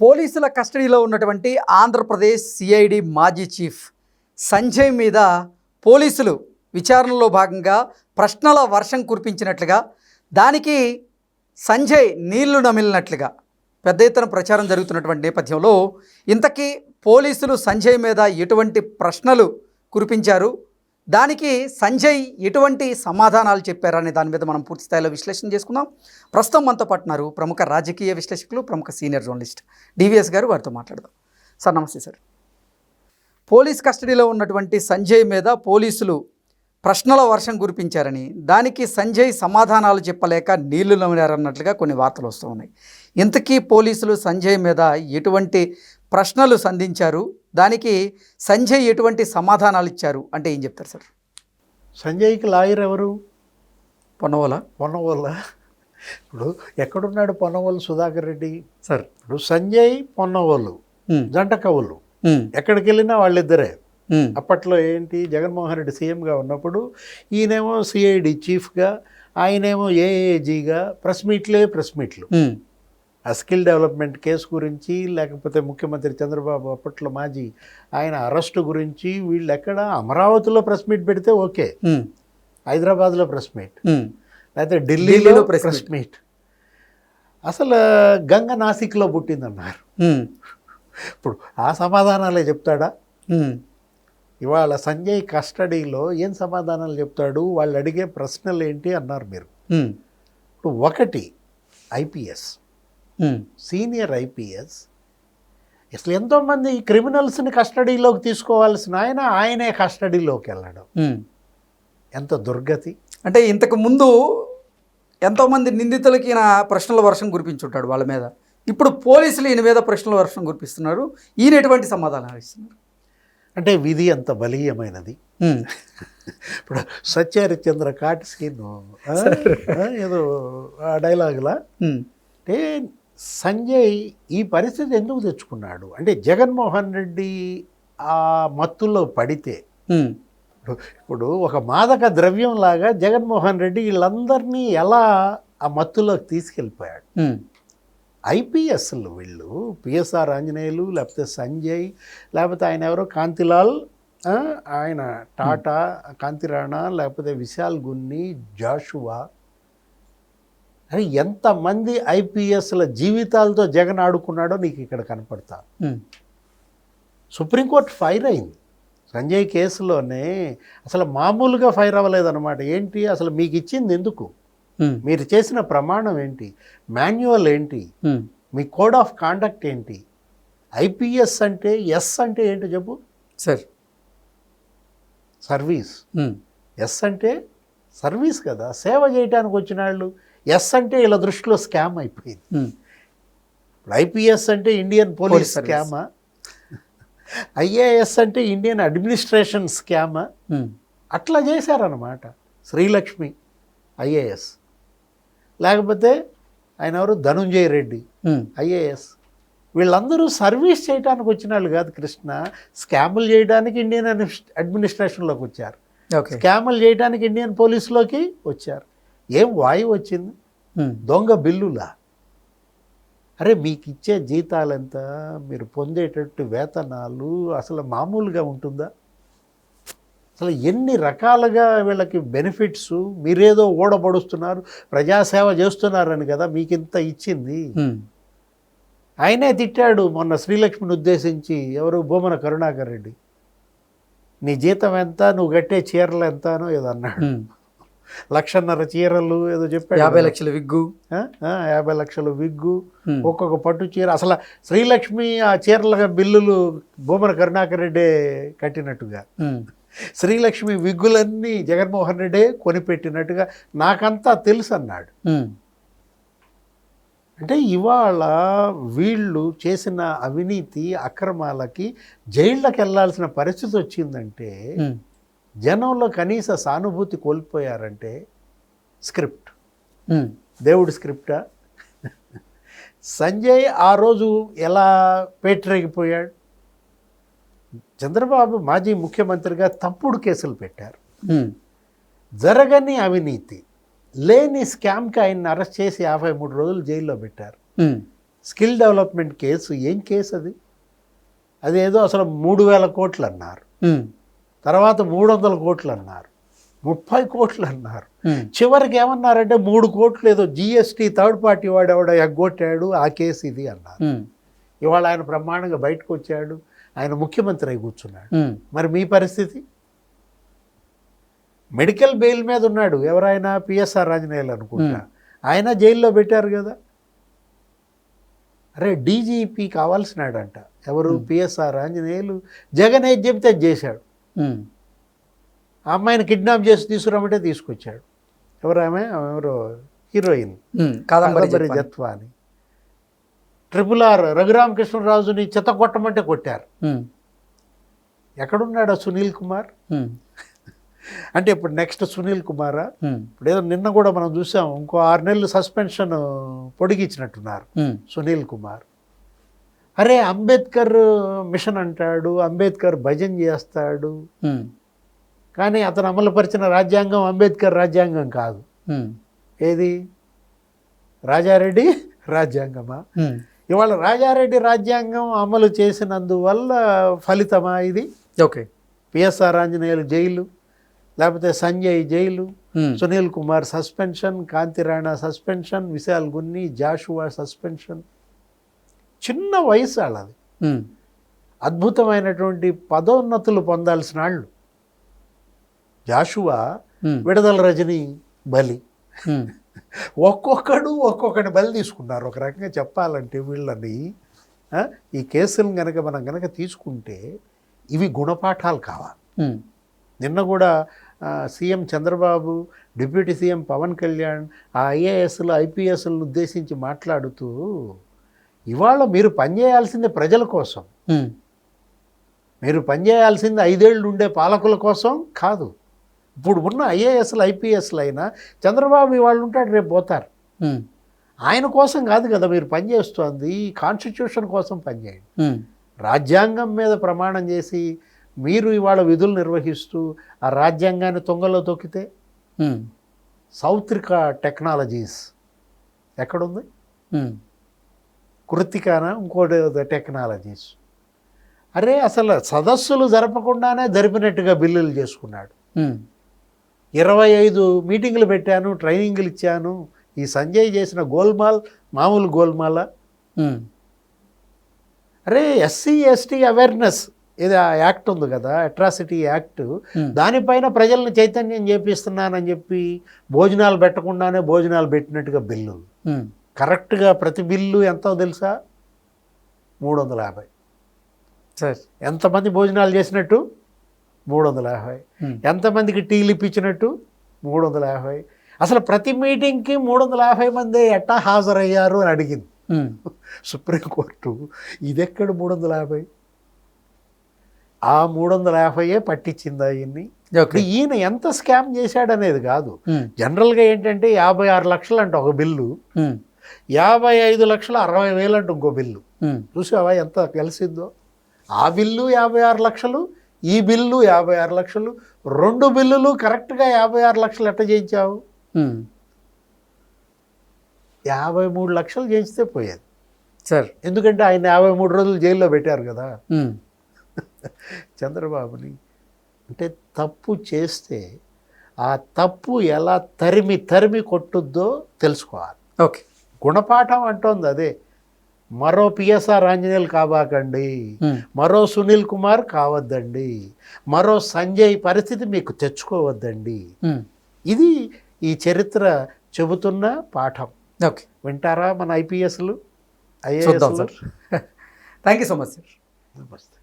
పోలీసుల కస్టడీలో ఉన్నటువంటి ఆంధ్రప్రదేశ్ సిఐడి మాజీ చీఫ్ సంజయ్ మీద పోలీసులు విచారణలో భాగంగా ప్రశ్నల వర్షం కురిపించినట్లుగా దానికి సంజయ్ నీళ్ళు నమిలినట్లుగా పెద్ద ఎత్తున ప్రచారం జరుగుతున్నటువంటి నేపథ్యంలో ఇంతకీ పోలీసులు సంజయ్ మీద ఎటువంటి ప్రశ్నలు కురిపించారు? దానికి సంజయ్ ఎటువంటి సమాధానాలు చెప్పారనే దాని మీద మనం పూర్తి స్థాయిలో విశ్లేషణ చేసుకుందాం. ప్రస్తుతం మనతో పట్టున్నారు ప్రముఖ రాజకీయ విశ్లేషకులు ప్రముఖ సీనియర్ జర్నలిస్ట్ డివిఎస్ గారు. వారితో మాట్లాడదాం. సార్ నమస్తే సార్. పోలీస్ కస్టడీలో ఉన్నటువంటి సంజయ్ మీద పోలీసులు ప్రశ్నల వర్షం కురిపించారని దానికి సంజయ్ సమాధానాలు చెప్పలేక నీళ్ళు నమిలారన్నట్లుగా కొన్ని వార్తలు వస్తూ ఉన్నాయి. ఇంతకీ పోలీసులు సంజయ్ మీద ఎటువంటి ప్రశ్నలు సంధించారు. దానికి సంజయ్ ఎటువంటి సమాధానాలు ఇచ్చారు? అంటే ఏం చెప్తారు సార్? సంజయ్కి లాయర్ ఎవరు? పొన్నవోల. పొన్నవోళ్ళ ఇప్పుడు ఎక్కడున్నాడు పొన్నవోలు సుధాకర్ రెడ్డి? సార్. ఇప్పుడు సంజయ్ పొన్నవోలు జంట కవులు. ఎక్కడికి వెళ్ళినా వాళ్ళిద్దరే. అప్పట్లో ఏంటి? జగన్మోహన్ రెడ్డి సీఎంగా ఉన్నప్పుడు ఈయనేమో సిఐడి చీఫ్గా ఆయనేమో ఏఏజీగా ప్రెస్ మీట్లే ప్రెస్ మీట్లు. ఆ స్కిల్ డెవలప్మెంట్ కేసు గురించి లేకపోతే ముఖ్యమంత్రి చంద్రబాబు అప్పట్లో మాజీ ఆయన అరెస్టు గురించి వీళ్ళు ఎక్కడ అమరావతిలో ప్రెస్ మీట్ పెడితే ఓకే. హైదరాబాద్లో ప్రెస్ మీట్. లేకపోతే ఢిల్లీలో ప్రెస్ మీట్. అసలు గంగ నాసిక్లో పుట్టిందన్నారు. ఇప్పుడు ఆ సమాధానాలే చెప్తాడా? ఇవాళ సంజయ్ కస్టడీలో ఏం సమాధానాలు చెప్తాడు? వాళ్ళు అడిగే ప్రశ్నలు ఏంటి అన్నారు మీరు. ఇప్పుడు ఒకటి ఐపీఎస్. Senior IPS. అసలు ఎంతోమంది క్రిమినల్స్ని కస్టడీలోకి తీసుకోవాల్సిన ఆయన ఆయనే కస్టడీలోకి వెళ్ళడం. ఎంత దుర్గతి. అంటే ఇంతకు ముందు ఎంతోమంది నిందితులకి ఈయన ప్రశ్నల వర్షం కురిపించుంటాడు వాళ్ళ మీద. ఇప్పుడు పోలీసులు ఈయన మీద ప్రశ్నల వర్షం కురిపిస్తున్నారు. ఈయన ఎటువంటి సమాధానాలు ఇస్తున్నారు? అంటే విధి అంత బలీయమైనది. ఇప్పుడు సత్యహరిచంద్ర కాటి సీన్ ఏదో ఆ డైలాగులా? అంటే సంజయ్ ఈ పరిస్థితి ఎందుకు తెచ్చుకున్నాడు? అంటే జగన్మోహన్ రెడ్డి ఆ మత్తులో పడితే ఇప్పుడు ఒక మాదక ద్రవ్యం లాగా జగన్మోహన్ రెడ్డి వీళ్ళందరినీ ఎలా ఆ మత్తులోకి తీసుకెళ్ళిపోయాడు? ఐపీఎస్లు వీళ్ళు పిఎస్ఆర్ ఆంజనేయులు లేకపోతే సంజయ్ లేకపోతే ఆయన ఎవరో కాంతిలాల్ ఆయన టాటా కాంతిరాణా లేకపోతే విశాల్ గున్ని జాషువా అని ఎంతమంది ఐపీఎస్ల జీవితాలతో జగన్ ఆడుకున్నాడో నీకు ఇక్కడ కనపడతా. సుప్రీంకోర్టు ఫైర్ అయింది. సంజయ్ కేసులోనే అసలు మామూలుగా ఫైర్ అవ్వలేదన్నమాట. ఏంటి? అసలు మీకు ఇచ్చింది ఎందుకు? మీరు చేసిన ప్రమాణం ఏంటి? మాన్యువల్ ఏంటి? మీ కోడ్ ఆఫ్ కాండక్ట్ ఏంటి? ఐపీఎస్ అంటే ఎస్ అంటే ఏంటో చెప్పు. సార్. సర్వీస్. ఎస్ అంటే సర్వీస్ కదా. సేవ చేయడానికి వచ్చిన వాళ్ళు ఎస్ అంటే ఇలా దృష్టిలో స్కామ్ అయిపోయింది. ఇప్పుడు ఐపీఎస్ అంటే ఇండియన్ పోలీస్. స్కామా. ఐఏఎస్ అంటే ఇండియన్ అడ్మినిస్ట్రేషన్ స్కామా. అట్లా చేశారన్నమాట శ్రీలక్ష్మి ఐఏఎస్. లేకపోతే ఆయన ఎవరు? ధనుంజయ రెడ్డి ఐఏఎస్. వీళ్ళందరూ సర్వీస్ చేయడానికి వచ్చిన వాళ్ళు కాదు కృష్ణ. స్కాములు చేయడానికి ఇండియన్ అడ్మినిస్- అడ్మినిస్ట్రేషన్లోకి వచ్చారు. స్కాములు చేయడానికి ఇండియన్ పోలీసులోకి వచ్చారు. ఏం వాయువు వచ్చింది? దొంగ బిల్లులా? అరే మీకు ఇచ్చే జీతాలు ఎంత మీరు పొందేటట్టు వేతనాలు అసలు మామూలుగా ఉంటుందా? అసలు ఎన్ని రకాలుగా వీళ్ళకి బెనిఫిట్స్? మీరేదో ఓడబడుస్తున్నారు ప్రజాసేవ చేస్తున్నారని కదా మీకు ఇంత ఇచ్చింది ఆయనే తిట్టాడు మొన్న శ్రీలక్ష్మిని ఉద్దేశించి ఎవరు? భూమన కరుణాకర్ రెడ్డి. నీ జీతం ఎంత? నువ్వు కట్టే చీరలు ఎంతనో ఏదో అన్నాడు. లక్షన్నర చీరలు ఏదో చెప్పాడు యాభై. లక్షల విగ్గు. యాభై లక్షల విగ్గు. ఒక్కొక్క పట్టు చీర. అసలు శ్రీలక్ష్మి ఆ చీరల బిల్లులు భూమన కరుణాకర్ రెడ్డే కట్టినట్టుగా. శ్రీలక్ష్మి విగ్గులన్నీ జగన్మోహన్ రెడ్డే కొనిపెట్టినట్టుగా నాకంతా తెలుసు అన్నాడు. అంటే ఇవాళ వీళ్ళు చేసిన అవినీతి అక్రమాలకి జైళ్ళకి వెళ్ళాల్సిన పరిస్థితి వచ్చిందంటే జనంలో కనీస సానుభూతి కోల్పోయారంటే స్క్రిప్ట్. దేవుడి స్క్రిప్టా? సంజయ్ ఆ రోజు ఎలా పేటరేగిపోయాడు? చంద్రబాబు మాజీ ముఖ్యమంత్రిగా తప్పుడు కేసులు పెట్టారు. జరగని అవినీతి లేని స్కామ్కి ఆయన్ని అరెస్ట్ చేసి యాభై మూడు రోజులు జైల్లో పెట్టారు. స్కిల్ డెవలప్మెంట్ కేసు ఏం కేసు అది? అదేదో అసలు మూడు వేల కోట్లు అన్నారు. తర్వాత మూడు వందల కోట్లు అన్నారు ముప్పై కోట్లు అన్నారు చివరికి ఏమన్నారంటే మూడు కోట్లు ఏదో జిఎస్టీ థర్డ్ పార్టీ వాడు ఎవడో ఎగ్గొట్టాడు ఆ కేసు ఇది అన్నారు. ఇవాళ ఆయన బ్రహ్మాండంగా బయటకు వచ్చాడు ఆయన ముఖ్యమంత్రి అయి కూర్చున్నాడు. మరి మీ పరిస్థితి? మెడికల్ బెయిల్ మీద ఉన్నాడు ఎవరైనా పిఎస్ఆర్ ఆంజనేయులు అనుకుంటా. ఆయన జైల్లో పెట్టారు కదా. అరే డీజీపీ కావాల్సినాడంట. ఎవరు? పిఎస్ఆర్ ఆంజనేయులు జగన్ ఏది చెబితే అది చేశాడు. ఆ అమ్మాయిని కిడ్నాప్ చేసి తీసుకురామంటే తీసుకొచ్చాడు. ఎవరు ఆమె? ఎవరో? హీరోయిన్. కాదంబరి. జత్వా అని ట్రిపుల్ ఆర్ రఘురామకృష్ణరాజుని చెత్త కొట్టమంటే కొట్టారు. ఎక్కడున్నాడు సునీల్ కుమార్? అంటే ఇప్పుడు నెక్స్ట్ సునీల్ కుమారా? ఇప్పుడు ఏదో నిన్న కూడా మనం చూసాం ఇంకో ఆరు నెలలు సస్పెన్షన్ పొడిగించినట్టున్నారు సునీల్ కుమార్. అరే అంబేద్కర్ మిషన్ అంటాడు అంబేద్కర్ భజన చేస్తాడు. కానీ అతను అమలుపరిచిన రాజ్యాంగం అంబేద్కర్ రాజ్యాంగం కాదు. ఏది? రాజారెడ్డి రాజ్యాంగమా? ఇవాళ రాజారెడ్డి రాజ్యాంగం అమలు చేసినందువల్ల ఫలితమా ఇది? ఓకే. పిఎస్ఆర్ ఆంజనేయులు జైలు లేకపోతే Sanjay jail Sunil Kumar suspension Kanthi Rana suspension Vishal Gunni Joshua suspension చిన్న వయసు వాళ్ళది అద్భుతమైనటువంటి పదోన్నతులు పొందాల్సిన వాళ్ళు జాషువా విడుదల రజని బలి. ఒక్కొక్కడు ఒక్కొక్కటి బలి తీసుకున్నారు ఒక రకంగా చెప్పాలంటే వీళ్ళని ఈ కేసులను గనక మనం గనక తీసుకుంటే ఇవి గుణపాఠాలు కావాలి. నిన్న కూడా CM Chandrababu deputy CM Pawan Kalyan ఆ ఐఏఎస్లు ఐపీఎస్లను ఉద్దేశించి మాట్లాడుతూ ఇవాళ మీరు పనిచేయాల్సింది ప్రజల కోసం. మీరు పనిచేయాల్సింది ఐదేళ్ళు ఉండే పాలకుల కోసం కాదు. ఇప్పుడు ఉన్న ఐఏఎస్లు ఐపీఎస్లు అయినా చంద్రబాబు ఇవాళ ఉంటాడు రేపు పోతారు. ఆయన కోసం కాదు కదా మీరు పనిచేస్తోంది కాన్స్టిట్యూషన్ కోసం పనిచేయండి రాజ్యాంగం మీద ప్రమాణం చేసి మీరు ఇవాళ విధులు నిర్వహిస్తూ ఆ రాజ్యాంగాన్ని తొంగలో తొక్కితే సౌత్రిక టెక్నాలజీస్ ఎక్కడుంది? కృతికానా ఇంకోటి టెక్నాలజీస్. అరే అసలు సదస్సులు జరపకుండానే జరిపినట్టుగా బిల్లులు చేసుకున్నాడు. ఇరవై ఐదు మీటింగులు పెట్టాను ట్రైనింగ్లు ఇచ్చాను. ఈ సంజయ్ చేసిన గోల్మాల్ మామూలు గోల్మాల? అరే ఎస్సీ ఎస్టీ అవేర్నెస్ ఇది ఆ యాక్ట్ ఉంది కదా అట్రాసిటీ యాక్ట్. దానిపైన ప్రజల్ని చైతన్యం చేపిస్తున్నానని చెప్పి భోజనాలు పెట్టకుండానే భోజనాలు పెట్టినట్టుగా బిల్లులు. కరెక్ట్గా ప్రతి బిల్లు ఎంతో తెలుసా? మూడు వందల యాభై. సార్. ఎంతమంది భోజనాలు చేసినట్టు? మూడు వందల యాభై ఎంతమందికి టీలు ఇప్పించినట్టు మూడు వందల యాభై. అసలు ప్రతి మీటింగ్కి మూడు వందల యాభై మంది ఎట్టా హాజరయ్యారు అని అడిగింది. సుప్రీంకోర్టు ఇదెక్కడ మూడు వందల యాభై? ఆ మూడు వందల యాభైయే పట్టించింది ఆయన్ని. ఈయన ఎంత స్కామ్ చేశాడనేది కాదు. జనరల్గా ఏంటంటే యాభై ఆరు లక్షలు అంట ఒక బిల్లు. యాభై ఐదు లక్షలు అరవై వేలు అంట ఇంకో బిల్లు. చూసావా ఎంత కలిసిందో? ఆ బిల్లు యాభై ఆరు లక్షలు ఈ బిల్లు యాభై ఆరు లక్షలు రెండు బిల్లులు కరెక్ట్గా యాభై ఆరు లక్షలు ఎట్ట చేయించావు? యాభై మూడు లక్షలు చేయిస్తే పోయేది. సార్. ఎందుకంటే ఆయన యాభై మూడు రోజులు జైల్లో పెట్టారు కదా. చంద్రబాబుని అంటే తప్పు చేస్తే ఆ తప్పు ఎలా తరిమి తరిమి కొట్టుద్దో తెలుసుకోవాలి. ఓకే. గుణపాఠం అంటోంది అదే. మరో పిఎస్ఆర్ ఆంజనేయులు కాబాకండి ఉమ్, మరో సునీల్ కుమార్ కావద్దండి. మరో సంజయ్ పరిస్థితి మీకు తెచ్చుకోవద్దండి. ఇది ఈ చరిత్ర చెబుతున్న పాఠం. ఓకే. వింటారా మన ఐపీఎస్లు sir. Thank you so much sir నమస్తే.